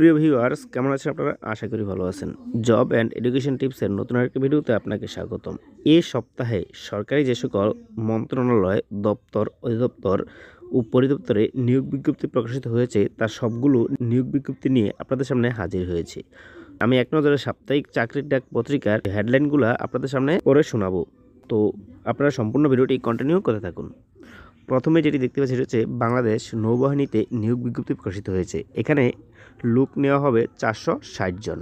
প্রিয় ভিউয়ার্স, কেমন আছেন আপনারা? আশা করি ভালো আছেন। জব অ্যান্ড এডুকেশন টিপসের নতুন আরেকটি ভিডিওতে আপনাকে স্বাগতম। এ সপ্তাহে সরকারি যে সকল মন্ত্রণালয়, দপ্তর, অধিদপ্তর ও পরিদপ্তরে নিয়োগ বিজ্ঞপ্তি প্রকাশিত হয়েছে তার সবগুলো নিয়োগ বিজ্ঞপ্তি নিয়ে আপনাদের সামনে হাজির হয়েছে। আমি এক নজরে সাপ্তাহিক চাকরির ডাক পত্রিকার হেডলাইনগুলো আপনাদের সামনে পড়ে শোনাবো। তো আপনারা সম্পূর্ণ ভিডিওটি কন্টিনিউ করে থাকুন। প্রথমে যেটি দেখতে পাচ্ছি সেটা হচ্ছে বাংলাদেশ নৌবাহিনীতে নিয়োগ বিজ্ঞপ্তি প্রকাশিত হয়েছে। এখানে লোক নেওয়া হবে চারশো ষাট জন।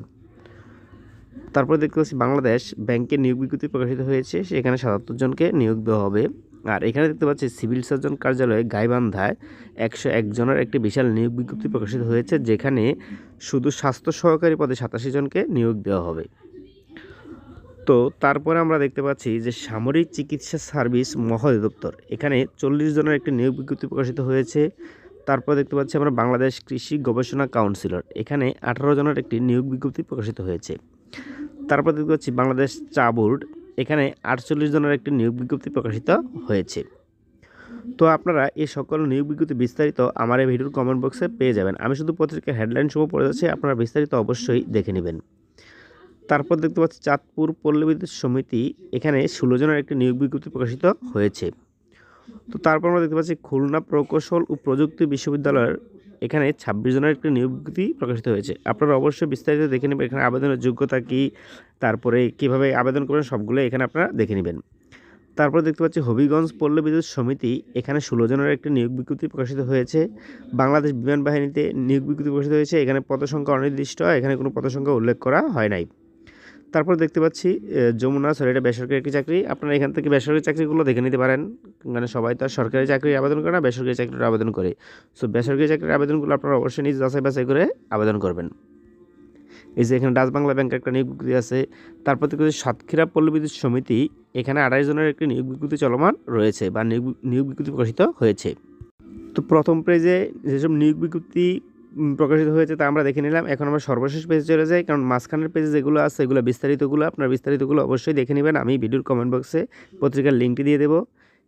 তারপরে দেখতে পাচ্ছি বাংলাদেশ ব্যাংকের নিয়োগ বিজ্ঞপ্তি প্রকাশিত হয়েছে, সেখানে সাতাত্তর জনকে নিয়োগ দেওয়া হবে। আর এখানে দেখতে পাচ্ছি সিভিল সার্জন কার্যালয়ে গাইবান্ধায় একশো একজনের একটি বিশাল নিয়োগ বিজ্ঞপ্তি প্রকাশিত হয়েছে, যেখানে শুধু স্বাস্থ্য সহকারী পদে সাতাশি জনকে নিয়োগ দেওয়া হবে। তো তারপরে আমরা দেখতে পাচ্ছি যে সামরিক চিকিৎসা সার্ভিস মহাধিদপ্তর। এখানে চল্লিশ জনের একটি নিয়োগ বিজ্ঞপ্তি প্রকাশিত হয়েছে। তারপর দেখতে পাচ্ছি আমরা বাংলাদেশ কৃষি গবেষণা কাউন্সিলর। এখানে আঠারো জনের একটি নিয়োগ বিজ্ঞপ্তি প্রকাশিত হয়েছে। তারপর দেখতে পাচ্ছি বাংলাদেশ চা বোর্ড। এখানে আটচল্লিশ জনের একটি নিয়োগ বিজ্ঞপ্তি প্রকাশিত হয়েছে। তো আপনারা এই সকল নিয়োগ বিজ্ঞপ্তি বিস্তারিত আমার এই ভিডিওর কমেন্ট বক্সে পেয়ে যাবেন। আমি শুধু পত্রিকার হেডলাইন সহ পড়ে যাচ্ছি, আপনারা বিস্তারিত অবশ্যই দেখে নেবেন। তারপর দেখতে পাচ্ছি চাঁদপুর পল্লী বিদ্যুৎ সমিতি এখানে ষোলো জনের একটি নিয়োগ বিজ্ঞপ্তি প্রকাশিত হয়েছে। তো তারপর আমরা দেখতে পাচ্ছি খুলনা প্রকৌশল ও প্রযুক্তি বিশ্ববিদ্যালয়ের এখানে ছাব্বিশ জনের একটি নিয়োগ বিজ্ঞপ্তি প্রকাশিত হয়েছে। আপনারা অবশ্যই বিস্তারিত দেখে নেবেন এখানে আবেদনের যোগ্যতা কী, তারপরে কীভাবে আবেদন করবেন সবগুলো এখানে আপনারা দেখে নেবেন। তারপর দেখতে পাচ্ছি হবিগঞ্জ পল্লী বিদ্যুৎ সমিতি এখানে ষোলো জনের একটি নিয়োগ বিজ্ঞপ্তি প্রকাশিত হয়েছে। বাংলাদেশ বিমান বাহিনীতে নিয়োগ বিজ্ঞপ্তি প্রকাশিত হয়েছে। এখানে পদসংখ্যা অনির্দিষ্ট, এখানে কোনো পদসংখ্যা উল্লেখ করা হয় নাই। তারপর দেখতে পাচ্ছি যমুনা সরি এটা বেসরকারি একটি চাকরি। আপনারা এখান থেকে বেসরকারি চাকরিগুলো দেখে নিতে পারেন। মানে সবাই তো আর সরকারি চাকরির আবেদন করে না, বেসরকারি চাকরির আবেদন করে। সো বেসরকারি চাকরির আবেদনগুলো আপনারা অবশ্যই নিজ যাচাই বাছাই করে আবেদন করবেন। এই যে এখানে ডাচ বাংলা ব্যাংক একটা নিয়োগ বিজ্ঞপ্তি আছে। তারপর পাচ্ছি, সাতক্ষীরা পল্লী বিদ্যুৎ সমিতি, এখানে আড়াইশ জনের একটি নিয়োগ বিজ্ঞপ্তি চলমান রয়েছে বা নিয়োগ বিজ্ঞপ্তি প্রকাশিত হয়েছে। তো প্রথম পেজে যেসব নিয়োগ বিজ্ঞপ্তি প্রকাশিত হয়েছে তা আমরা দেখে নিলাম। এখন আমরা সর্বশেষ পেজে চলে যাই। কারণ মাঝখানের পেজে যেগুলো আছে, এগুলো বিস্তারিতগুলো, আপনার বিস্তারিতগুলো অবশ্যই দেখে নেবেন। আমি ভিডিওর কমেন্ট বক্সে পত্রিকার লিঙ্কটি দিয়ে দেবো।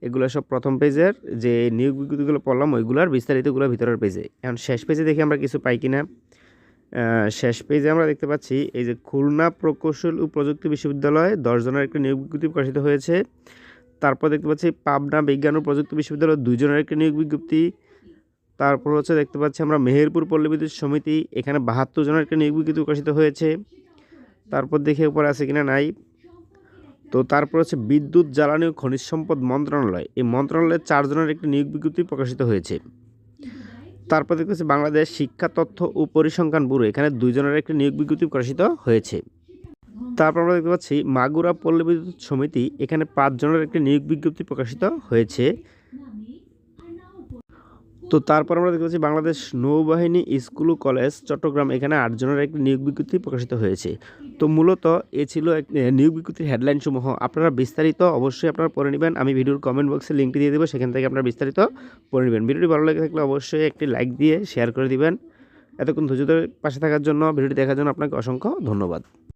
এগুলো সব প্রথম পেজের যে নিয়োগ বিজ্ঞপ্তিগুলো পড়লাম, ওইগুলোর বিস্তারিতগুলো ভিতরের পেজে এখন শেষ পেজে দেখি আমরা কিছু পাই কিনা। শেষ পেজে আমরা দেখতে পাচ্ছি, এই যে খুলনা প্রকৌশল ও প্রযুক্তি বিশ্ববিদ্যালয়ে দশজনের একটি নিয়োগ বিজ্ঞপ্তি প্রকাশিত হয়েছে। তারপর দেখতে পাচ্ছি, পাবনা বিজ্ঞান ও প্রযুক্তি বিশ্ববিদ্যালয় দুজনের একটি নিয়োগ বিজ্ঞপ্তি। তারপর হচ্ছে দেখতে পাচ্ছি আমরা মেহেরপুর পল্লী বিদ্যুৎ সমিতি, এখানে বাহাত্তর জনের একটা নিয়োগ বিজ্ঞপ্তি প্রকাশিত হয়েছে। তারপর দেখে উপরে আছে কিনা নাই। তো তারপর হচ্ছে বিদ্যুৎ, জ্বালানি ও খনিজ সম্পদ মন্ত্রণালয়, এই মন্ত্রণালয়ের চারজনের একটি নিয়োগ বিজ্ঞপ্তি প্রকাশিত হয়েছে। তারপর দেখতে পাচ্ছি বাংলাদেশ শিক্ষা তথ্য ও পরিসংখ্যান ব্যুরো, এখানে দুইজনের একটি নিয়োগ বিজ্ঞপ্তি প্রকাশিত হয়েছে। তারপর আমরা দেখতে পাচ্ছি মাগুরা পল্লী বিদ্যুৎ সমিতি, এখানে পাঁচজনের একটি নিয়োগ বিজ্ঞপ্তি প্রকাশিত হয়েছে। তো তারপর আমরা দেখতে পাচ্ছি বাংলাদেশ নৌবাহিনী স্কুল ও কলেজ, চট্টগ্রাম, এখানে আটজনের একটি নিয়োগ বিজ্ঞপ্তি প্রকাশিত হয়েছে। তো মূলত এ ছিল এক নিয়োগ বিজ্ঞপ্তির হেডলাইন সমূহ। আপনারা বিস্তারিত অবশ্যই আপনারা পড়ে নেবেন। আমি ভিডিওর কমেন্ট বক্সে লিঙ্কটি দিয়ে দেবো, সেখান থেকে আপনারা বিস্তারিত পড়ে নেবেন। ভিডিওটি ভালো লেগে থাকলে অবশ্যই একটি লাইক দিয়ে শেয়ার করে দিবেন। এতক্ষণ ধৈর্য ধরে পাশে থাকার জন্য, ভিডিওটি দেখার জন্য আপনাকে অসংখ্য ধন্যবাদ।